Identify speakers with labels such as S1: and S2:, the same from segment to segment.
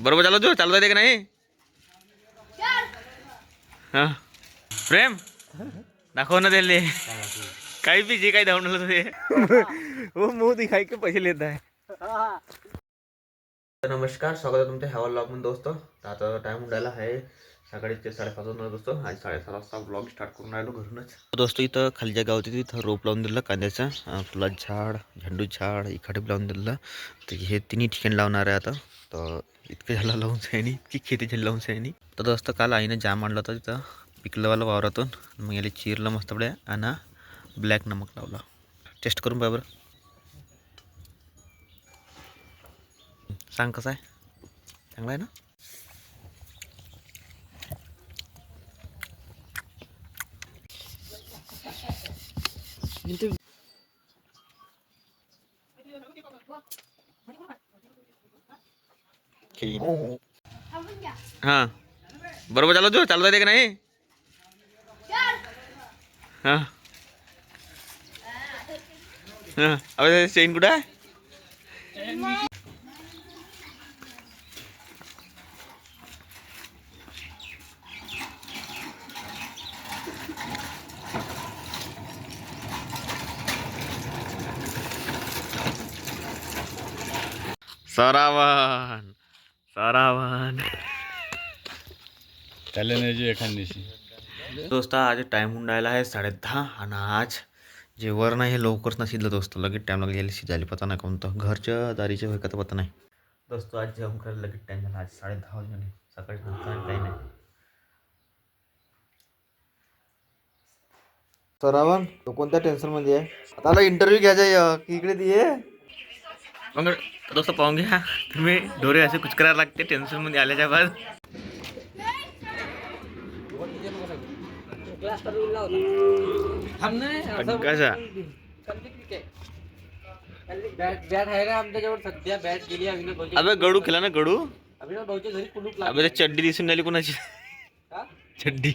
S1: बरोबर चालू तू? चालू येते का नाही? हा. प्रेम? दाखव ना त्याले. काही बी जे काही धावून ते. वो मुंह दिखाई के पैसे लेत आहे तर नमस्कार स्वागत आहे तुमच्या ह्या ब्लॉगमध्ये दोस्तो. आता टाइम उडायला आहे. सकाळी ते साडेपाच वाजता दोस्तो आणि साडेसात वाजता ब्लॉग स्टार्ट करून राहिलो घरूनच. दोस्तो इथं खालच्या गावात तिथं रोप लावून दिलं कांद्याचं फुला झाड झेंडू झाड इकडे लावून दिलं. तर हे तिन्ही ठिकाणी लावणार आहे आता. तर इतकं झालं लावून सायनी इतकी खेती झाली लावून सायनी तर दोस्त काल आईनं जाम आणलं होता तिथं पिकलंवाला वावरातून. मग याला चिरलं मस्त पड्या आणि ब्लॅक नमक लावला. टेस्ट करून पाय बरं. सांग कसं आहे? चांगला आहे ना? हां. बरोबर चालू तू चालू येते का नाही? हां. हां. अबे चेन कुठं आहे? सरावन सरावन.
S2: चालण्याची एखादीशी.
S1: दोस्त आज टाइम होऊन राहिला आहे साडे दहा आणि आज जे वर नाही हे लवकरच नाही शिजलं दोस्त लगेच टाइम लागेल शिजायला पता नाही कोणतं. घरच्या दारीचे होय का तर पता नाही. दोस्त आज जेवण करायला लगेच टाइम झाला आज साडे दहा वाजले सकाळी काही नाही. सरावन तो कोणत्या टेन्शनमध्ये आहे? आता इंटरव्ह्यू घ्यायचा आहे, की इकडे ती आहे दोस्तों मग तसं पाहून घ्या तुम्ही डोळे असे कुचकरा लागते टेन्शनमध्ये आल्याच्या बाद कसा अबे गडू खेला ना गडू। अबे तो चड्डी दिसून राहिली कोणाची चड्डी।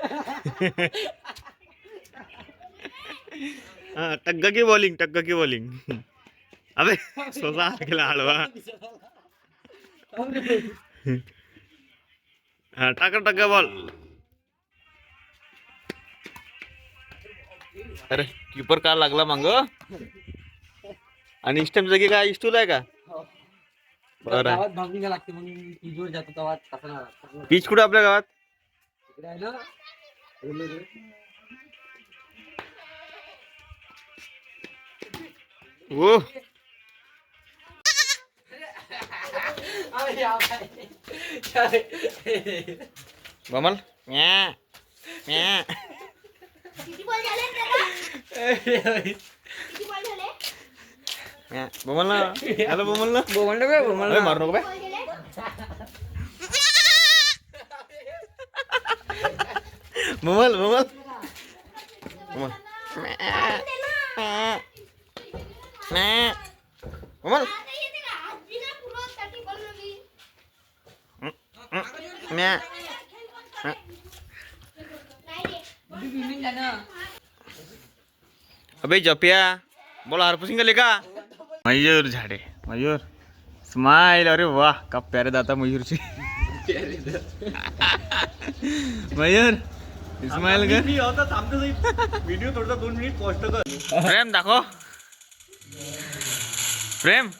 S1: टग्गा की बॉलिंग टग्गा की बॉलिंग अबे स्वतः केला हळवा हा टाका टग्गा बॉल अरे कीपर का लागला मांग? आणि स्टॅम्प जागी काय इस्टूल आहे का? बरं आहे.
S3: गावात भागून घ्या लागते मग तिजोर जातो तेव्हा तसं नाही राहत.
S1: पीच कुठे आपल्या गावात?
S3: तिकडे आहे ना. रेल्वे.
S1: ओ बमल म्या म्या
S4: किती बॉल झाले त्याला किती बॉल झाले
S1: म्या बमल ना हॅलो बमल ना
S3: बोमंड बे, बोमंड.
S1: अरे मारू नको बे
S4: बॉल झाले
S1: बमल बमल बमल म्या अबे जपिया बोला हरपुसिंग गले का? मयूर झाडे मयूर. स्माइल अरे वाह का प्यारे दाता मयूरची. मयूर स्माइल कर.
S2: व्हिडिओ थोडा दोन मिनिट पोस्ट कर.
S1: प्रेम दाखव. प्रेम?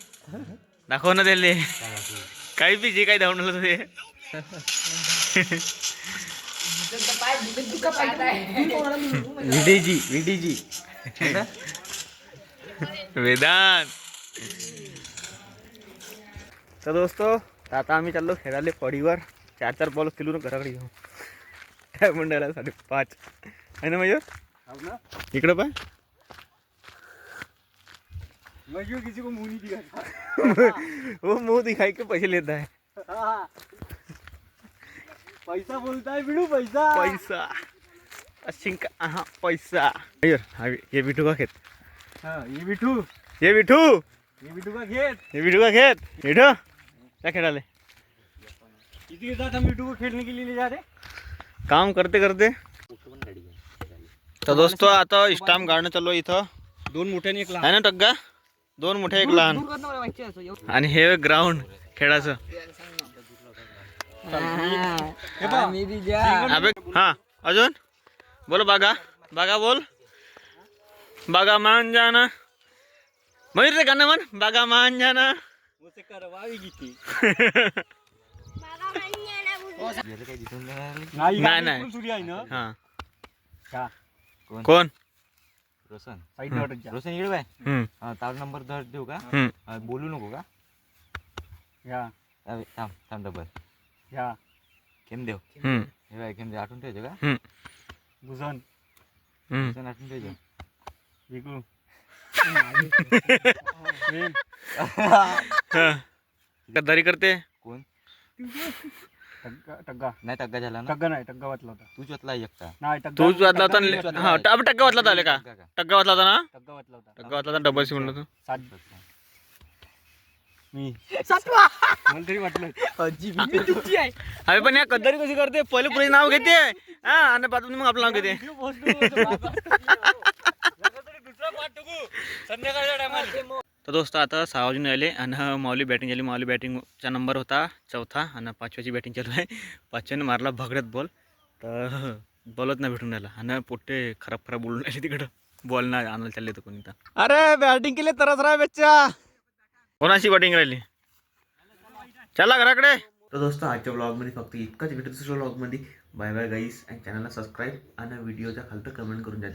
S1: दाखव ना त्याले काही बी जे काही धावून ते. विडीजी विडीजी वेदांत. तर दोस्तो आता आम्ही चाललो खेळाले पडीवर. चार चार बॉल खेळून घराकडे घेऊ काय मंडळाला साडेपाच आहे ना मयूर? इकडं पाय
S2: मजूर किसी को मुँह नहीं दिखाता?
S1: वो मुँह दिखाई के पैसे लेता है।
S2: पैसा बोलता है बिडू पैसा।
S1: पैसा। अशिंक हा पैसा। मयूर हा ये बिठू का खेत।
S2: हाँ ये बिठू
S1: ये बिठू
S2: ये बिठू का खेत।
S1: ये बिठू का खेत। बिठू क्या खेळाले
S2: इसी के साथ हम बिठू को खेलने के लिए ले जा रहे
S1: काम करते करते। तर दोस्तो आता स्टाम गाडणं चालू आहे इथं।
S2: दोन मोठ्याने एक
S1: आहे ना टग्गा दोन मोठे एक लहान. आणि हे ग्राउंड खेळाचं. अबे हा अजून? बोल बागा. बागा बोल. बागा मान जाना. मयूर रे गाणं म्हण. बागा मान जाना.
S2: नाही
S4: नाही.
S1: कोण?
S3: रोशन.
S2: साईड नॉट जा
S3: रोशन इकडे बाय.
S1: हम्म.
S3: हा तार नंबर धर देऊ का?
S1: हम्म.
S3: हा, बोलू नको का?
S2: या.
S3: अबे, थांब थांब डबल.
S2: या.
S3: केम देव.
S1: हम्म.
S3: हे बाय केम देव. आठवून ठेवतो का?
S1: हम्म.
S2: भुजन.
S1: हम्म.
S3: रोशन आठवून ठेवतो
S2: विकू प्रेम
S1: हा. गद्दारी करते.
S3: कोण?
S2: टग्गा टग्गा.
S3: नाही टग्गा झाला ना?
S2: टग्गा नाही टग्गा वाचला होता.
S3: तूच वाचला एकटा
S2: नाही टग्गा
S1: तूच वाचला होता
S2: टग्गा
S1: न-
S2: वाचला
S1: हा
S2: होता.
S1: अब टक्का वाचला होता आले का?
S3: टग्गा का?
S1: टक्का वाचला होता ना?
S2: टग्गा वाचला होता.
S1: टक्का वाचला होता डबल सी म्हणलं तू.
S2: सात मी. मला तरी वाटलं
S1: अरे पण या गद्दारी कशी करते? पहिले पुढे नाव घेते. हा आणि बाजून मग आपलं नाव घेते.
S2: संध्याकाळच्या टायमाला
S1: तर दोस्त आता सहा वाजून आले आणि माऊली बॅटिंग झाली. माऊली बॅटिंगचा नंबर होता चौथा आणि पाचव्याची बॅटिंग चालू आहे. पाचव्याने मारला भगडत बॉल तर बॉलच नाही भेटून राहिला. आणि पोट्टे खराब खराब बोलून राहिले तिकडं. बॉल नाही आणायला चालले तर कोणी तर अरे बॅटिंग केली तरच राह बच्चा. कोणाची बॅटिंग राहिली? चला घराकडे. तर दोस्त आजच्या ब्लॉगमध्ये फक्त इतकाच. भेटत दुसऱ्या ब्लॉगमध्ये बाय बाय गाईस आणि चॅनलला सबस्क्राईब आणि व्हिडिओच्या खालतं कमेंट करून द्या